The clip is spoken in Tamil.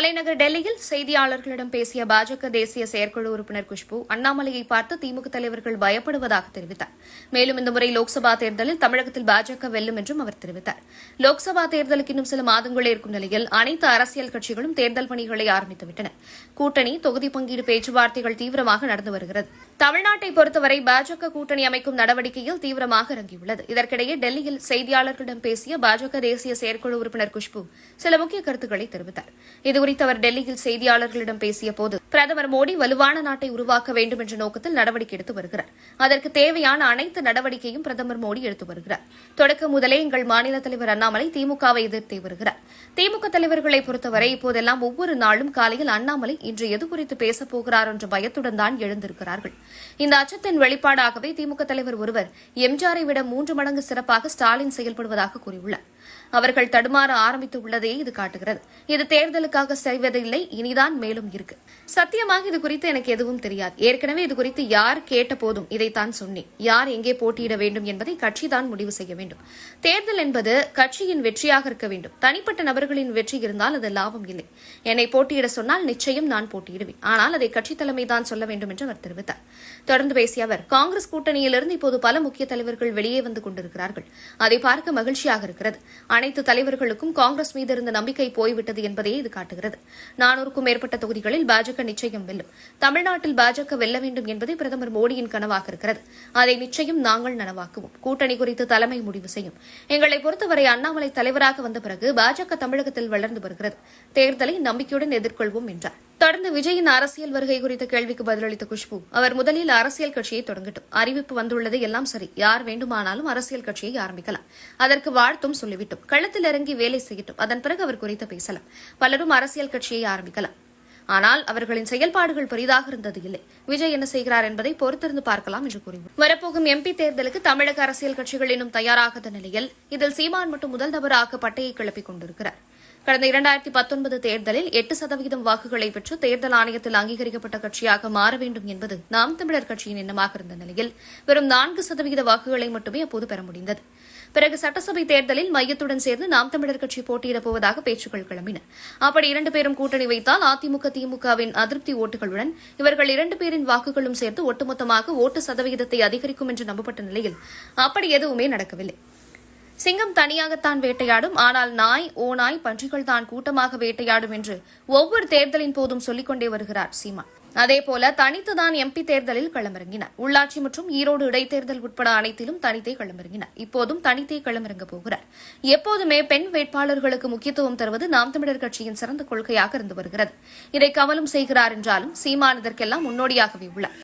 தலைநகர் டெல்லியில் செய்தியாளர்களிடம் பேசிய பாஜக தேசிய செயற்குழு உறுப்பினர் குஷ்பு அண்ணாமலையை பார்த்து திமுக தலைவர்கள் பயப்படுவதாக தெரிவித்தார். மேலும் இந்த முறை லோக்சபா தேர்தலில் தமிழகத்தில் பாஜக வெல்லும் என்றும் அவர் தெரிவித்தார். லோக்சபா தேர்தலுக்கு இன்னும் சில மாதங்களே இருக்கும் நிலையில் அனைத்து அரசியல் கட்சிகளும் தேர்தல் பணிகளை ஆரம்பித்துவிட்டன. கூட்டணி தொகுதி பங்கீடு பேச்சுவார்த்தைகள் தீவிரமாக நடந்து வருகிறது. தமிழ்நாட்டை பொறுத்தவரை பாஜக கூட்டணி அமைக்கும் நடவடிக்கையில் தீவிரமாக இறங்கியுள்ளது. இதற்கிடையே டெல்லியில் செய்தியாளர்களிடம் பேசிய பாஜக தேசிய செயற்குழு உறுப்பினர் குஷ்பு சில முக்கிய கருத்துக்களை தெரிவித்தார். குறித்து அவர் டெல்லியில் செய்தியாளர்களிடம் பேசிய போது பிரதமர் மோடி வலுவான நாட்டை உருவாக்க வேண்டும் என்ற நோக்கத்தில் நடவடிக்கை எடுத்து வருகிறார். அதற்கு தேவையான அனைத்து நடவடிக்கையும் பிரதமர் மோடி எடுத்து வருகிறார். தொடக்க முதலே எங்கள் மாநில தலைவர் அண்ணாமலை திமுகவை எதிர்த்தே வருகிறார். திமுக தலைவர்களை பொறுத்தவரை இப்போதெல்லாம் ஒவ்வொரு நாளும் காலையில் அண்ணாமலை இன்று எது குறித்து பேசப் போகிறார் என்ற பயத்துடன் தான் எழுந்திருக்கிறார்கள். இந்த அச்சத்தின் வெளிப்பாடாகவே திமுக தலைவர் ஒருவர் எம்ஜிஆரை விட மூன்று மடங்கு சிறப்பாக ஸ்டாலின் செயல்படுவதாக கூறியுள்ளார். அவர்கள் தடுமாற ஆரம்பித்து உள்ளதே இது காட்டுகிறது. இது தேர்தலுக்காக செய்வதில்லை இனிதான் மேலும் இருக்கு. சத்தியமாக இது குறித்து எனக்கு எதுவும் தெரியாது. ஏற்கனவே இது குறித்து யார் கேட்ட போதும் இதைத்தான் சொன்னேன். யார் எங்கே போட்டியிட வேண்டும் என்பதை கட்சி தான் முடிவு செய்ய வேண்டும். தேர்தல் என்பது கட்சியின் வெற்றியாக இருக்க வேண்டும். தனிப்பட்ட நபர்களின் வெற்றி இருந்தால் அது லாபம் இல்லை. என்னை போட்டியிட சொன்னால் நிச்சயம் நான் போட்டியிடுவேன். ஆனால் அதை கட்சி தலைமை தான் சொல்ல வேண்டும் என்று அவர் தெரிவித்தார். தொடர்ந்து பேசிய அவர் காங்கிரஸ் கூட்டணியிலிருந்து இப்போது பல முக்கிய தலைவர்கள் வெளியே வந்து கொண்டிருக்கிறார்கள். அதை பார்க்க மகிழ்ச்சியாக இருக்கிறது. அனைத்து தலைவர்களுக்கும் காங்கிரஸ் மீது இருந்த நம்பிக்கை போய்விட்டது என்பதையே இது காட்டுகிறது. நானூறுக்கும் மேற்பட்ட தொகுதிகளில் பாஜக நிச்சயம் வெல்லும். தமிழ்நாட்டில் பாஜக வெல்ல வேண்டும் என்பதே பிரதமர் மோடியின் கனவாக இருக்கிறது. அதை நிச்சயம் நாங்கள் நனவாக்குவோம். கூட்டணி குறித்து தலைமை முடிவு செய்யும். எங்களை பொறுத்தவரை அண்ணாமலை தலைவராக வந்த பிறகு பாஜக தமிழகத்தில் வளர்ந்து வருகிறது. தேர்தலை நம்பிக்கையுடன் எதிர்கொள்வோம் என்றார். தொடர்ந்து விஜயின் அரசியல் வருகை குறித்த கேள்விக்கு பதிலளித்த குஷ்பு அவர் முதலில் அரசியல் கட்சியை தொடங்கட்டும். அறிவிப்பு வந்துள்ளது எல்லாம் சரி. யார் வேண்டுமானாலும் அரசியல் கட்சியை ஆரம்பிக்கலாம். அதற்கு வாழ்த்தும் சொல்லிவிட்டும். களத்தில் இறங்கி வேலை செய்யட்டும். அதன் பிறகு அவர் குறித்து பேசலாம். பலரும் அரசியல் கட்சியை ஆரம்பிக்கலாம். ஆனால் அவர்களின் செயல்பாடுகள் பெரிதாக இருந்தது இல்லை. விஜய் என்ன செய்கிறார் என்பதை பொறுத்திருந்து பார்க்கலாம் என்று கூறினார் வரப்போகும் எம்பி தேர்தலுக்கு தமிழக அரசியல் கட்சிகள் இன்னும் தயாராகாத நிலையில் இதில் சீமான் மட்டும் முதல் நபராக பட்டையை கிளப்பிக் கொண்டிருக்கிறார். கடந்த இரண்டாயிரத்தி பத்தொன்பது தேர்தலில் எட்டு சதவீதம் வாக்குகளை பெற்று தேர்தல் ஆணையத்தில் அங்கீகரிக்கப்பட்ட கட்சியாக மாற வேண்டும் என்பது நாம் தமிழர் கட்சியின் எண்ணமாக இருந்த நிலையில் வெறும் நான்கு சதவீத வாக்குகளை மட்டுமே அப்போது பெற முடிந்தது. பிறகு சட்டசபை தேர்தலில் மையத்துடன் சேர்ந்து நாம் தமிழர் கட்சி போட்டியிடப் போவதாக பேச்சுக்கள் கிளம்பின. அப்படி இரண்டு பேரும் கூட்டணி வைத்தால் அதிமுக திமுகவின் அதிருப்தி ஓட்டுகளுடன் இவர்கள் இரண்டு பேரின் வாக்குகளும் சேர்த்து ஒட்டுமொத்தமாக ஓட்டு சதவீதத்தை அதிகரிக்கும் என்று நம்பப்பட்ட நிலையில் அப்படி எதுவுமே நடக்கவில்லை. சிங்கம் தனியாகத்தான் வேட்டையாடும். ஆனால் நாய் ஓநாய் பன்றிகள் தான் கூட்டமாக வேட்டையாடும் என்று ஒவ்வொரு தேர்தலின் போதும் சொல்லிக்கொண்டே வருகிறார் சீமான். அதேபோல தனித்துதான் எம்பி தேர்தலில் களமிறங்கினார். உள்ளாட்சி மற்றும் ஈரோடு இடைத்தேர்தல் உட்பட அனைத்திலும் தனித்தே களமிறங்கினார். இப்போதும் தனித்தே களமிறங்க போகிறார். எப்போதுமே பெண் வேட்பாளர்களுக்கு முக்கியத்துவம் தருவது நாம் தமிழர் கட்சியின் சிறந்த கொள்கையாக இருந்து வருகிறது. இதை கவலும் செய்கிறார் என்றாலும் சீமான் இதற்கெல்லாம் முன்னோடியாகவே உள்ளார்.